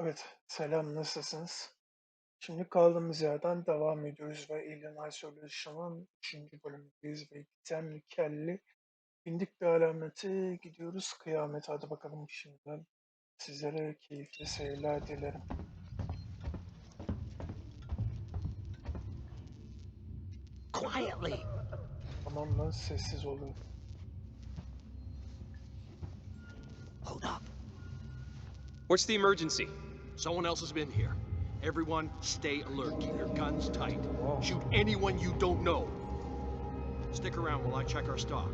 Evet, selam, nasılsınız? Şimdi kaldığımız yerden devam ediyoruz ve Alien Isolation'ın 3. bölümündeyiz ve giden kelli bindik bir alamete gidiyoruz kıyamet. Hadi bakalım şimdiden sizlere keyifli seyirler dilerim. Quietly. Tamam lan sessiz olun. Hold up. What's the emergency? Someone else has been here. Everyone, stay alert. Keep your guns tight. Oh. Shoot anyone you don't know. Stick around while I check our stock.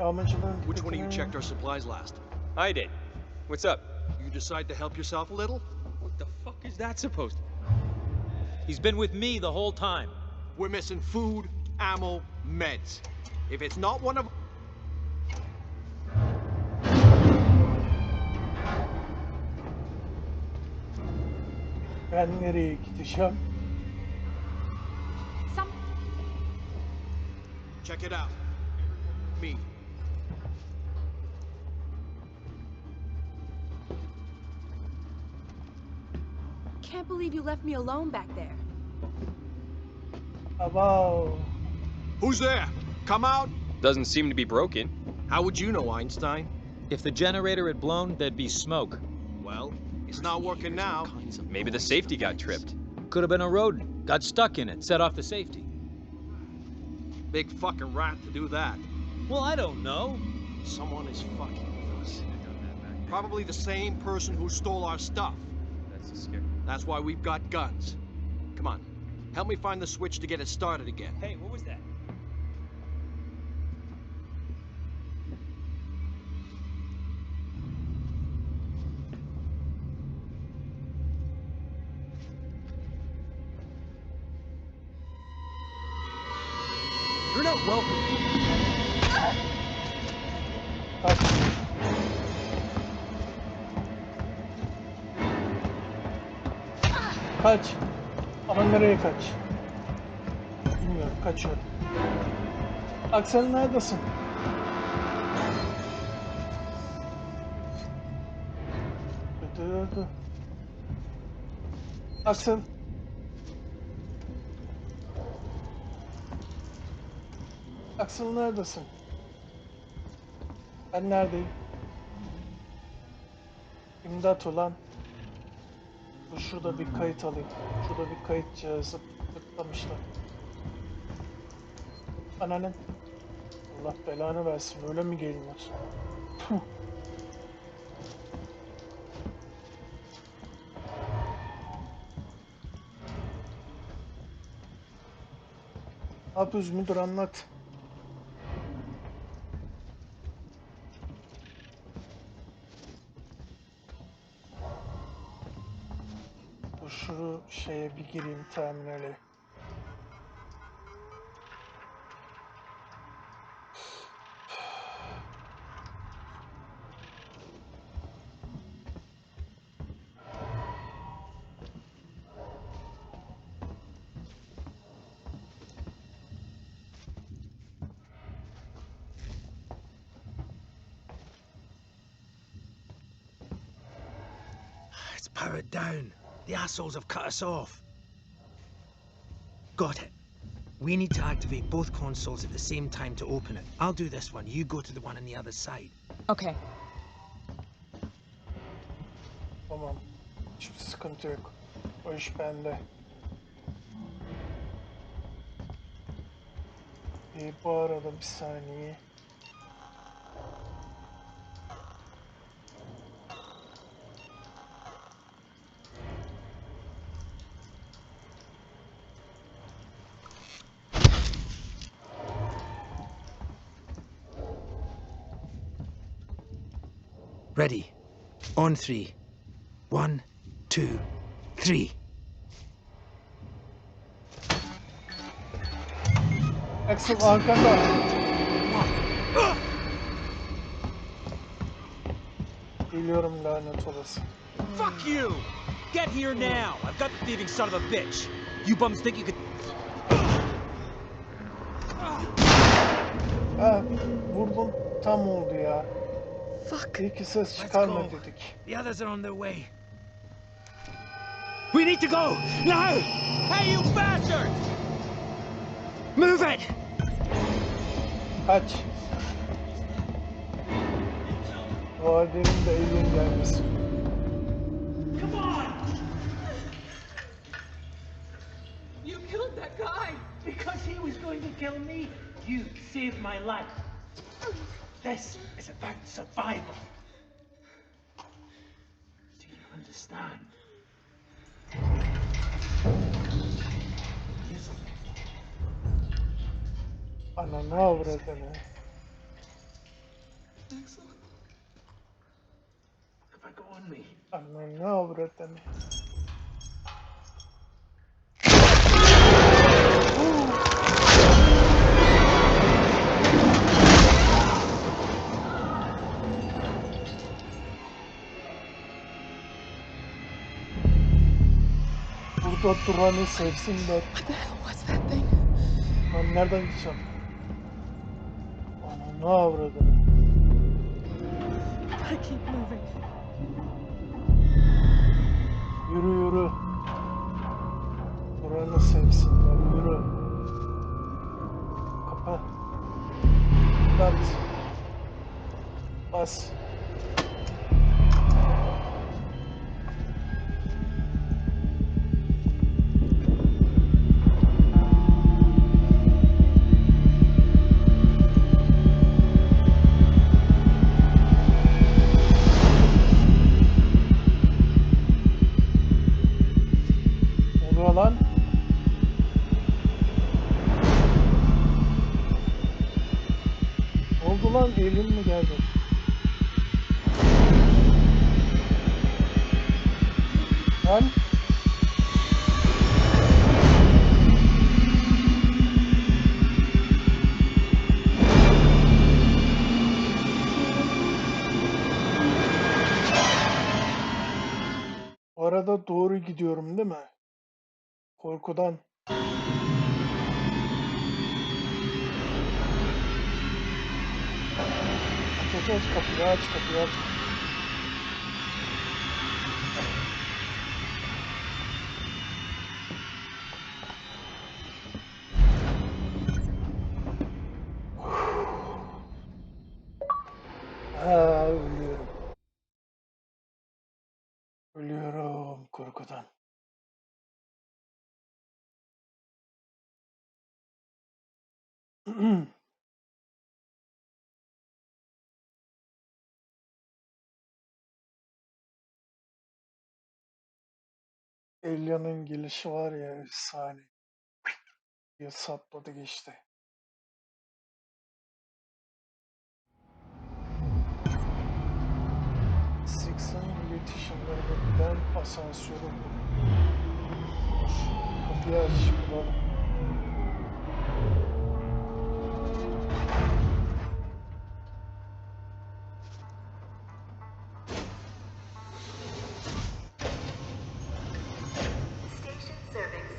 Which one of you dikkatini- checked our supplies last? I did. What's up? You decide to help yourself a little? What the fuck is that supposed to He's been with me the whole time. We're missing food, ammo, meds. If it's not one of Ben nereye gideceğim? Some check it out. Me. Believe you left me alone back there. Abav. Who's there? Come out. Doesn't seem to be broken. How would you know, Einstein? If the generator had blown, there'd be smoke. Well, it's not working now. Maybe the safety got tripped. Could have been a rodent. Got stuck in it, set off the safety. Big fucking rat to do that. Well, I don't know. Someone is fucking with us. Probably the same person who stole our stuff. That's a scary. That's why we've got guns. Come on, help me find the switch to get it started again. Hey, what was that? Kaç. Ama nereye kaç? Bilmiyorum, kaçıyorum. Aksel neredesin? Dur, dur. Aksel. Aksel neredesin? Ben neredeyim? İmdat ulan. Şurada bir kayıt alayım. Şurada bir kayıt cihazı tıklamışlar. Ananın. Allah belanı versin. Öyle mi gelinir? Ne yapıyoruz müdür anlat. Terminale. It's powered down. The assholes have cut us off. Got it. We need to activate both consoles at the same time to open it. I'll do this one. You go to the one on the other side. Okay. Tamam. Hiçbir sıkıntı yok. O iş bende. Ee, bu arada bir saniye. Ready. On three. One, two, three. Axel arkanda. Geliyorum lanet olası. Fuck you! Get here now! I've got the thieving son of a bitch! You bums think you could. Uh, ha, vurdum tam oldu ya. Fuck. İyi ki ses Let's çıkarma go. dedik. The others are on their way. We need to go! Now! Hey, you bastard! Move it! Kaç. Validenin de elin gelmesin. You killed that guy! Because he was going to kill me, you saved my life. This is about survival. Do you understand? Yes. Ananı avradını. If I go on me. Ananı avradını. Burada duranı sevsinler. What the hell was that thing? Ben nereden gideceğim? Ananı avradını. I keep moving. Yürü yürü. Sevsinler. Yürü. Kapa. Lan? Arada doğru gidiyorum değil mi? Korkudan. Aç aç aç kapıyı aç kapıyı aç. Ölüyorum. Ölüyorum korkudan. Elya'nın gelişi var ya efsane. Ya sapladı geçti. Six'in iletişimlerine giden asansörü. Kapıyı aç bulalım. Station serving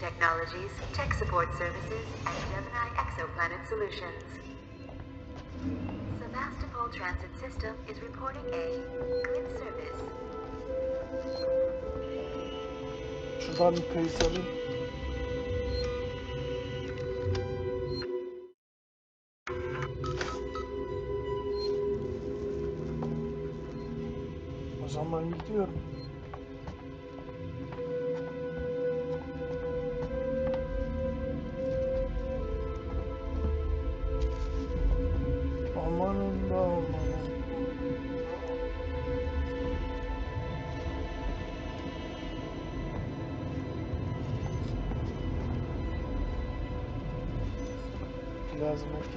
Technologies, Tech Support Services, and Gemini Exoplanet Solutions. Transit system is reporting a good service. 137.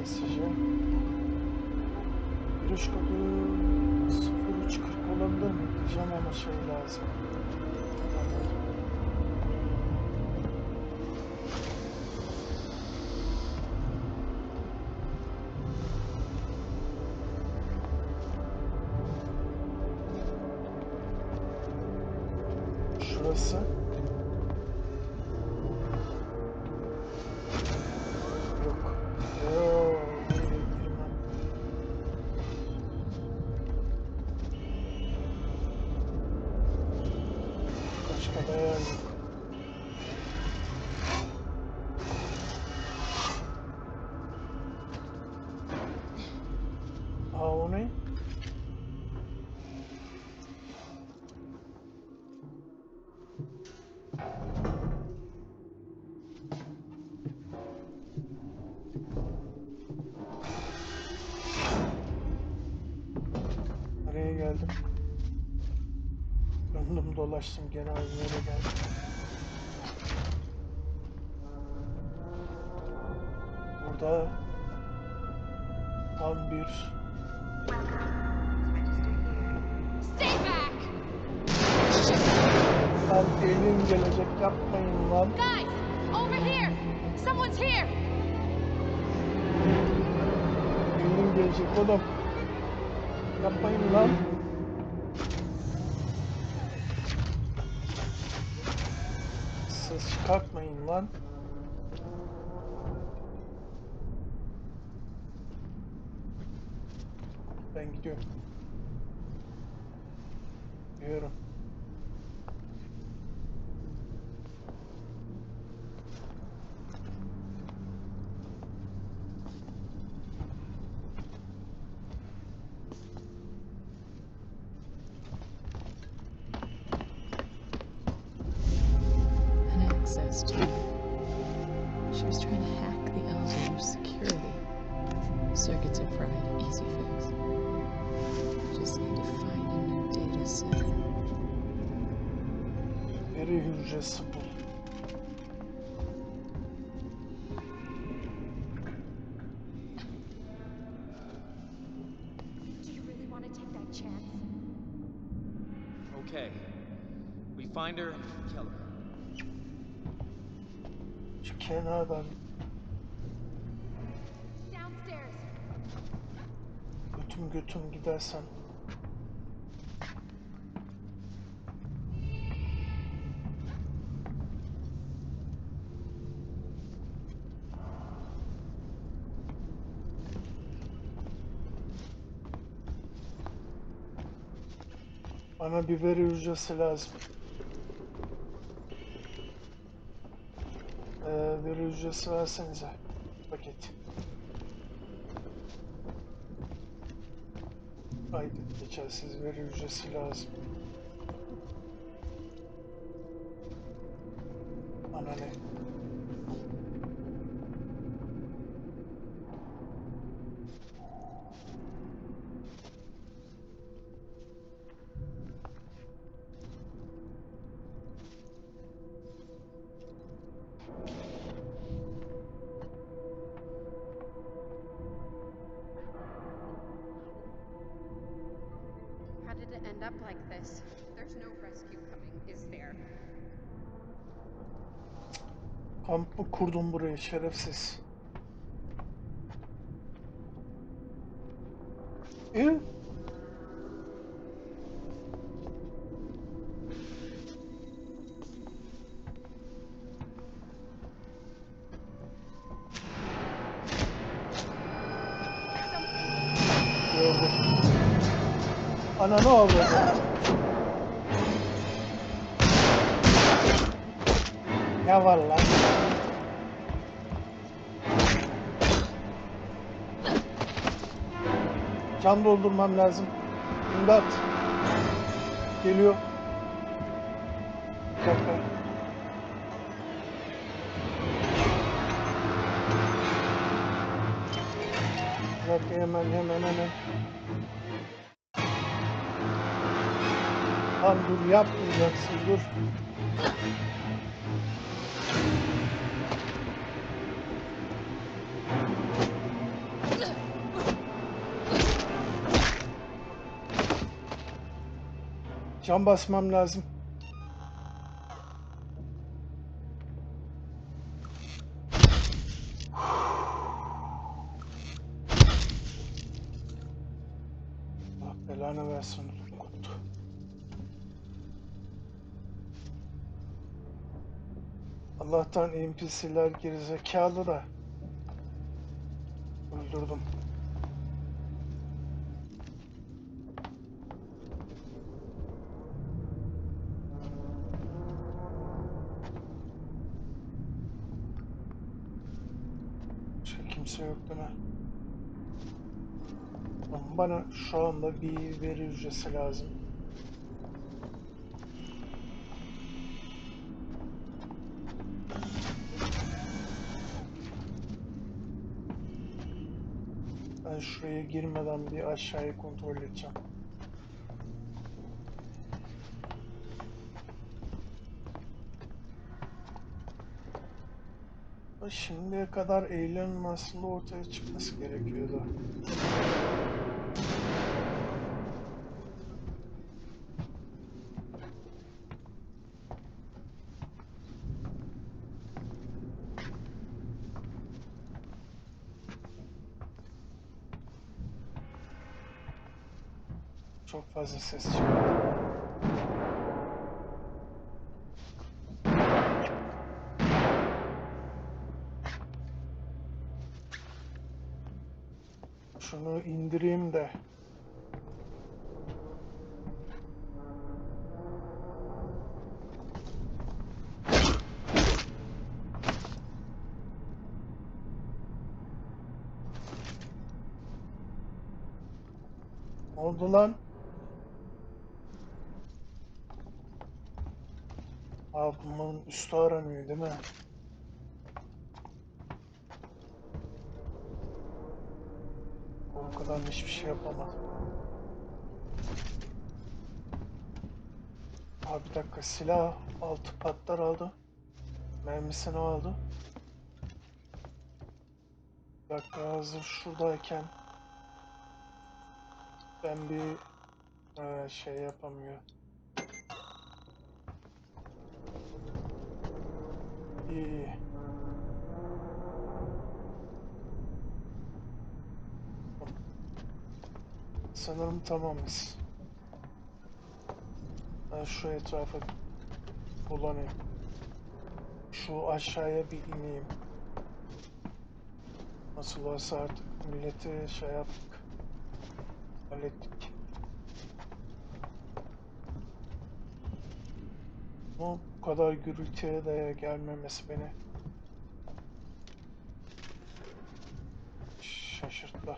kesici. Giriş kodu 0340 olabilir mi? Diyeceğim ama şey lazım. Şurası dolaştım gene aynı yere geldim. Burada tam bir! Lan elin gelecek yapmayın lan. Guys! Over here! Someone's here! Elin gelecek oğlum. Yapmayın lan. Ses çıkartmayın lan. Ben gidiyorum. Gidiyorum. Veri. Do you really want to take that chance? Okay. We find her, and kill her. Şu kenardan Downstairs! götüm götüm gidersen. Bana bir veri hücresi lazım. Ee, veri hücresi versenize. Paket. Kaydet geçersiz veri hücresi lazım. End up like this? There's no rescue coming, is there? Kamp mı kurdun burayı şerefsiz? Ew. Ne var lan? Can doldurmam lazım. İmdat. Geliyor. Bir dakika. Bir dakika hemen hemen hemen. Lan dur yapmayacaksın dur. Can basmam lazım. Allah belanı versin koptu. Allah'tan NPC'ler gerizekalı da öldürdüm. Kimse yok değil mi? Bana şu anda bir veri hücresi lazım. Ben şuraya girmeden bir aşağıyı kontrol edeceğim. Ama Şimdiye kadar Alien'ın aslında ortaya çıkması gerekiyordu. Çok fazla ses çıkıyor. Oldu lan? Abi üstü aranıyor değil mi? Korkudan hiçbir şey yapamadım. Abi bir dakika silah altı patlar aldı. Mermisini aldı. Bir dakika hazır şuradayken ben bir eee, şey yapamıyorum. İyi. Sanırım tamamız. Ben şu etrafa dolanayım. Şu aşağıya bir ineyim. Nasıl olsa artık milleti şey yaptık. Hallettik. Bu kadar gürültüye de gelmemesi beni şaşırttı.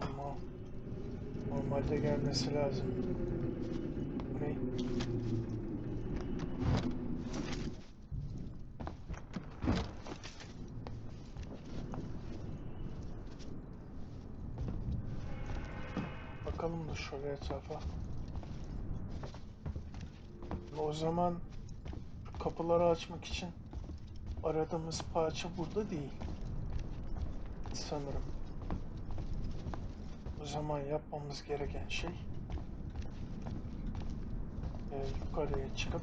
Ama normalde gelmesi lazım. Bu ne? Bakalım da şöyle etrafa. O zaman kapıları açmak için aradığımız parça burada değil. Sanırım. O zaman yapmamız gereken şey e, yukarıya çıkıp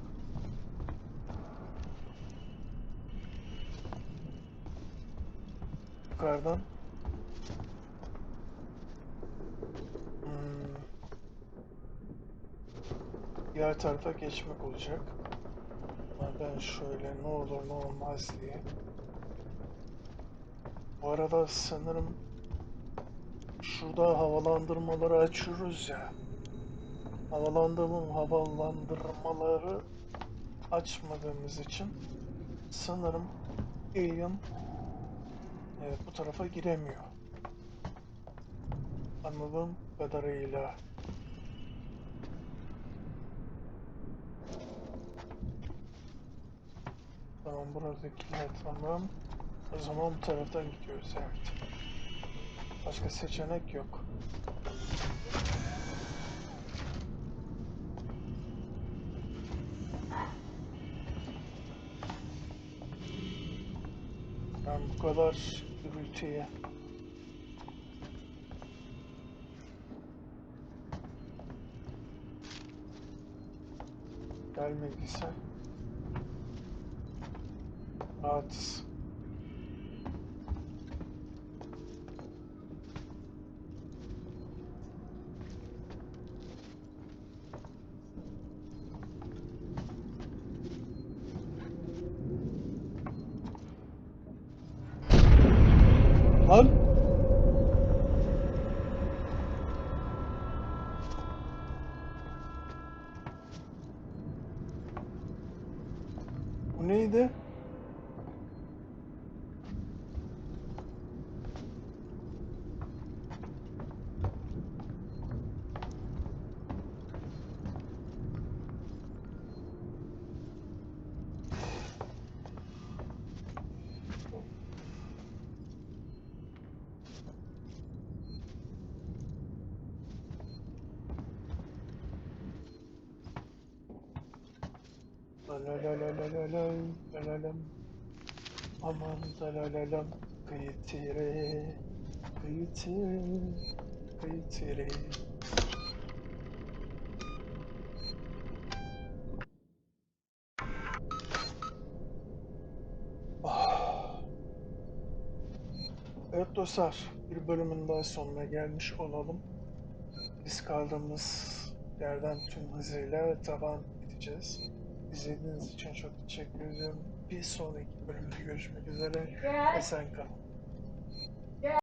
yukarıdan diğer tarafa geçmek olacak. Ama ben şöyle ne olur ne olmaz diye. Bu arada sanırım şurada havalandırmaları açıyoruz ya. Havalandırma havalandırmaları açmadığımız için sanırım Alien evet, bu tarafa giremiyor. Anladığım kadarıyla. Tamam buradakiler tamam. O zaman bu taraftan gidiyoruz evet. Başka seçenek yok. Ben bu kadar gürültüye gelmediyse rahatız. Lan. Bu neydi? Salalalalalalay, salalam. Aman salalalam, kıyıtire, kıyıtire. Evet dostlar, bir bölümün daha sonuna gelmiş olalım. Biz kaldığımız yerden tüm hızıyla taban gideceğiz. İzlediğiniz için çok teşekkür ediyorum. Bir sonraki bölümde görüşmek üzere. Esen kalın.